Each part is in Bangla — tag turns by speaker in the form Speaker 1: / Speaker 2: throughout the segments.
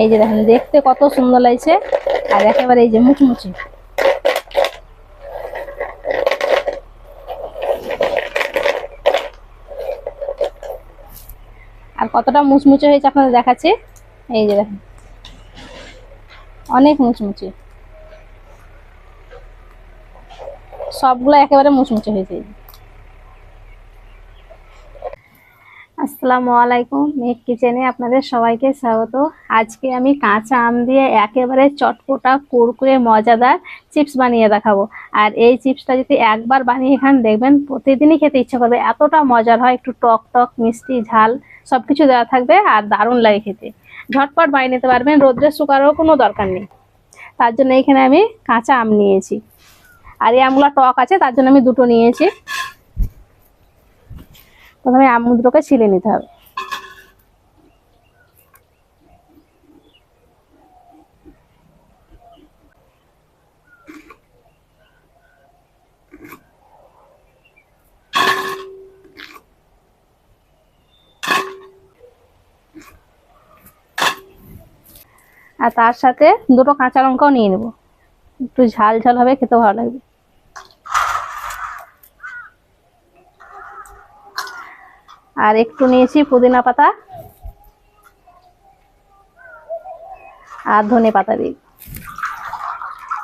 Speaker 1: এই যে দেখেন, দেখতে কত সুন্দর লাগছে। আর একেবারে এই যে মুচমুচে। আর কতটা মুচমুচে হয়েছে আপনাদের দেখাচ্ছি? এই যে দেখেন। অনেক মুচমুচে। সবগুলো একেবারে মুচমুচে হয়েছে এই যে। আসসালামু আলাইকুম, মেঘ কিচেনে আপনাদের সবাইকে স্বাগত। আজকে আমি কাঁচা আম দিয়ে একেবারে চটপটা, কুরকুরে, মজাদার চিপস বানিয়ে দেখাবো। আর এই চিপসটা যদি একবার বানিয়ে খান, দেখবেন প্রতিদিনই খেতে ইচ্ছা করবে। এতটা মজার হয়, একটু টক টক, মিষ্টি, ঝাল সব কিছু দেওয়া থাকবে আর দারুণ লাগে খেতে। ঝটপট বানিয়ে নিতে পারবেন রোদ্রে শুকারও কোনো দরকার নেই। তার জন্য এখানে আমি কাঁচা আম নিয়েছি। আর এই আমগুলো টক আছে, তার জন্য আমি দুটো নিয়েছি। প্রথমে আম দুটোকে ছিলে নিতে হবে। আর তার সাথে দুটো কাঁচা লঙ্কাও নিয়ে নেব। একটু ঝাল ঝাল হবে খেতে ভালো লাগবে। আর একটু নিয়েছি পুদিনা পাতা আর ধনে পাতা দিই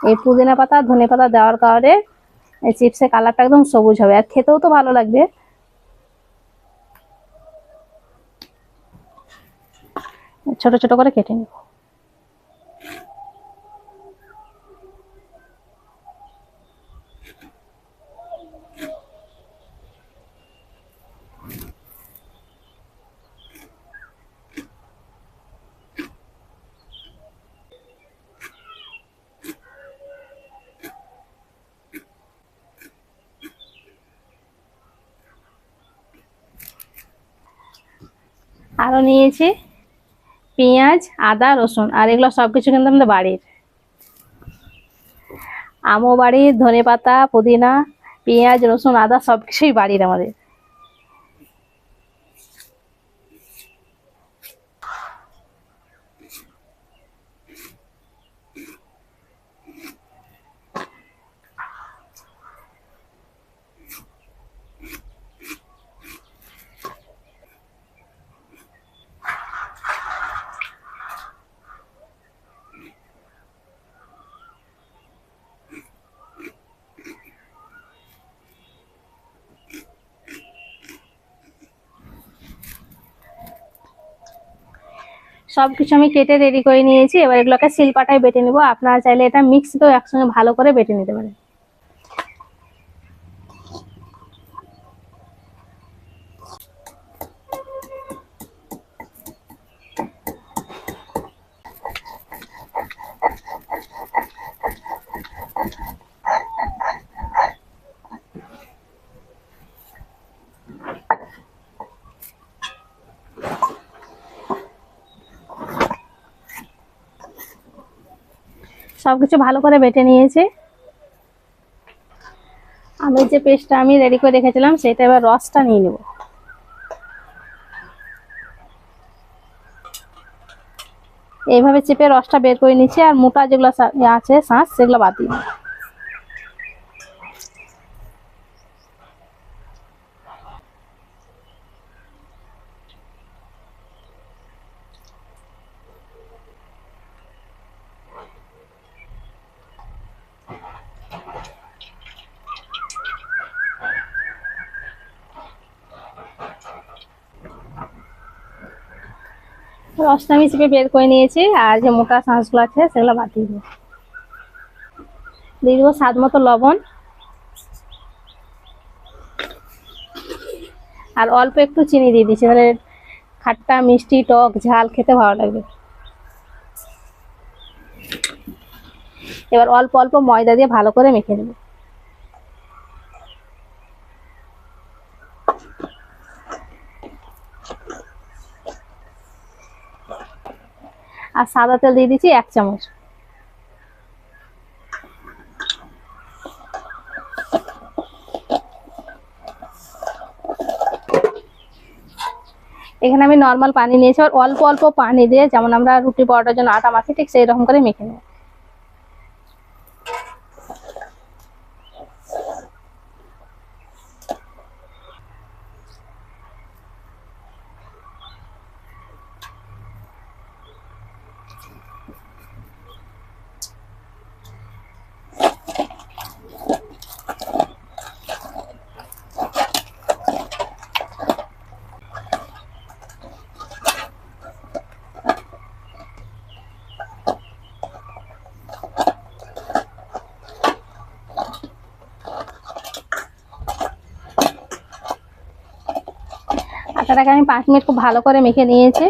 Speaker 1: এই পুদিনা পাতা, ধনে পাতা দেওয়ার কারণে এই চিপসের কালারটা একদম সবুজ হবে। আর খেতেও তো ভালো লাগবে। ছোট ছোট করে কেটে নিব। আরও নিয়েছি। পেঁয়াজ, আদা, রসুন আর এগুলো সব কিছু কিন্তু আমাদের বাড়ির। আমও বাড়ির ধনে পাতা পুদিনা, পেঁয়াজ, রসুন, আদা সব কিছুই বাড়ির আমাদের। সব কিছু আমি কেটে রেডি করে নিয়েছি। এবার এগুলোকে শিলপাটায় বেটে নেব। আপনারা চাইলে এটা মিক্সিতেও একসঙ্গে ভালো করে বেটে নিতে পারেন। সবকিছু ভালো করে বেটে নিয়েছি। আমি যে পেস্টটা আমি রেডি করে রেখেছিলাম সেটা এবার রসটা নিয়ে নেব। এইভাবে চেপে রসটা বের করে নিচ্ছি, আর মোটা যেগুলো আছে শাঁস সেগুলো বাদ দিই। রসটা আমি চেপে বের করে নিয়েছি, আর যে মোটা শাঁসগুলো আছে সেগুলো বাদ দিয়ে দেবো দিয়ে দেবো স্বাদ মতো লবণ। আর অল্প একটু চিনি দিয়ে দিচ্ছি, তাহলে খাট্টা, মিষ্টি, টক, ঝাল খেতে ভালো লাগবে। এবার অল্প অল্প ময়দা দিয়ে ভালো করে মেখে নেব। আর সাদা তেল দিয়ে দিচ্ছি এক চামচ। এখানে আমি নর্মাল পানি নিয়েছি, আর অল্প অল্প পানি দিয়ে যেমন আমরা রুটি পরোটার জন্য আটা মাখি, ঠিক সেই রকম করে মেখে নেব। আটাটাকে আমি পাঁচ মিনিট খুব ভালো করে মেখে নিয়েছি।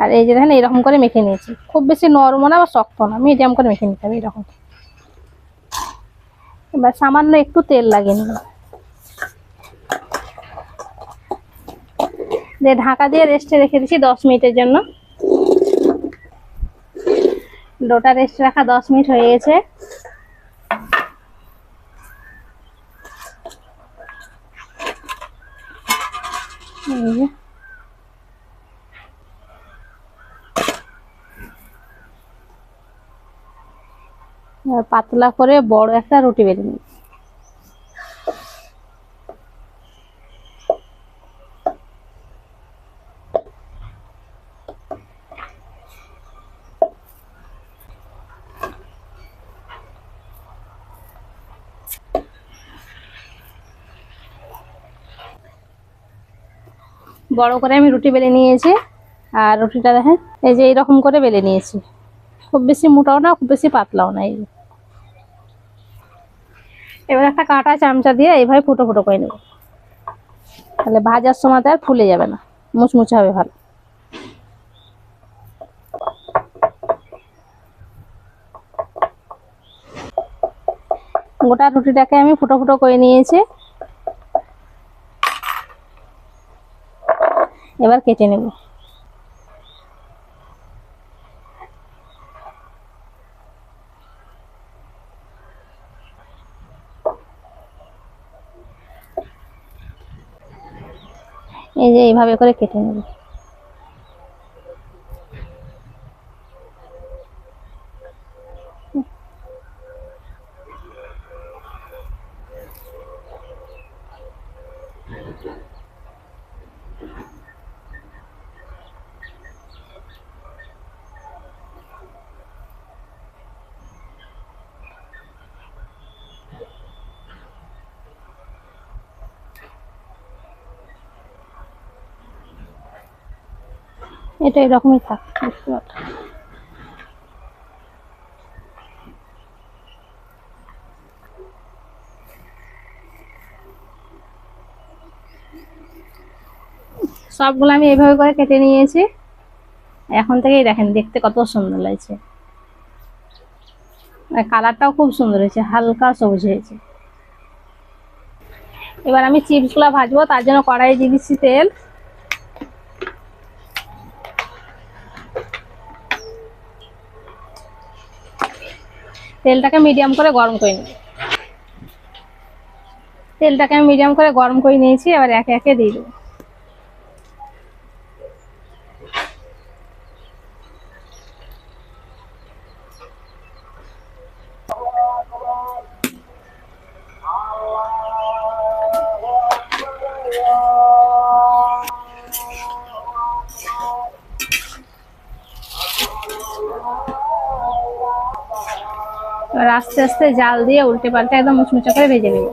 Speaker 1: আর এই যে দেখেন, এরকম করে মেখে নিয়েছি। খুব বেশি নরম না বা শক্ত না মিডিয়াম করে মেখে নিতে হবে এরকম। এবার সামান্য একটু তেল লাগিয়ে নেব দিয়ে ঢাকা দিয়ে রেস্টে রেখে দিচ্ছি দশ মিনিটের জন্য। ডোটা রেস্টে রাখা দশ মিনিট হয়ে গেছে। পাতলা করে বড় একটা রুটি বেলে নিই বড় করে আমি রুটি বেলে নিয়েছি, আর রুটিটা দেখেন, এই যে এইরকম করে বেলে নিয়েছি খুব বেশি মোটাও না, খুব বেশি পাতলাও না এই। এবার একটা কাঁটা চামচা দিয়ে এইভাবে ফুটো ফুটো করে নেব। তাহলে ভাজার সময় আর ফুলে যাবে না, মুচমুচে হবে ভালো। গোটা রুটিটাকে আমি ফুটো ফুটো করে নিয়েছি। এবার কেটে নেব। এই যে এইভাবে করে কেটে নেব। এটা এরকমই থাক সবগুলো আমি এইভাবে করে কেটে নিয়েছি। এখন থেকেই দেখেন, দেখতে কত সুন্দর লাগছে। কালারটাও খুব সুন্দর হয়েছে, হালকা সবুজ হয়েছে। এবার আমি চিপসগুলো ভাজবো, তার জন্য কড়াই দিয়ে দিচ্ছি তেল। তেলটাকে মিডিয়াম করে গরম করে নিই। তেলটাকে আমি মিডিয়াম করে গরম করে নিয়েছি, এবার একে একে দিয়ে দেবো। এবার আস্তে আস্তে জাল দিয়ে উল্টে পাল্টে একদম মুচমুচে করে ভেজে নেব।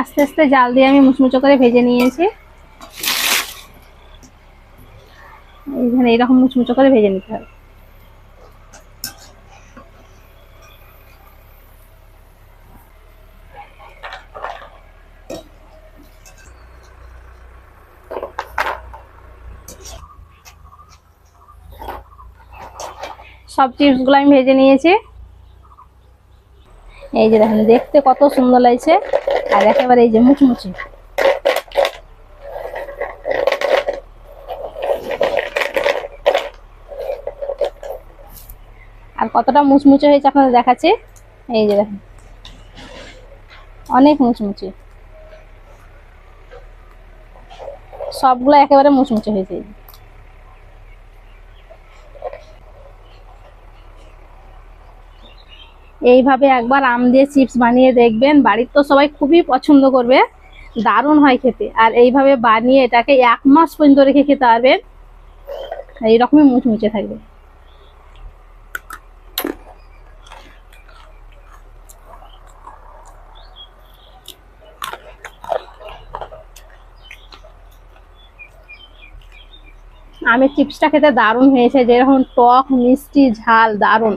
Speaker 1: আস্তে আস্তে জাল দিয়ে আমি মুচমুচো করে ভেজে নিয়েছি। এইখানে এরকম মুচমুচো করে ভেজে নিতে হবে। সব চিপসগুলো আমি ভেজে নিয়েছি। এই যে দেখেন, দেখতে কত সুন্দর লাগছে। আর একেবারে এই যে মুচমুচি। আর কতটা মুচমুচে হয়েছে আপনাদের দেখাচ্ছি। এই যে দেখেন, অনেক মুচমুচে। সবগুলো একেবারে মুচমুচে হয়েছে এই যে। এইভাবে একবার আম দিয়ে চিপস বানিয়ে দেখবেন। বাড়ির তো সবাই খুবই পছন্দ করবে। দারুণ হয় খেতে। আর এইভাবে বানিয়ে এটাকে এক মাস পর্যন্ত রেখে খেতে পারবেন এইরকমই মুচমুচে থাকবে। আমের চিপসটা খেতে দারুণ হয়েছে। যেরকম টক, মিষ্টি, ঝাল, দারুণ।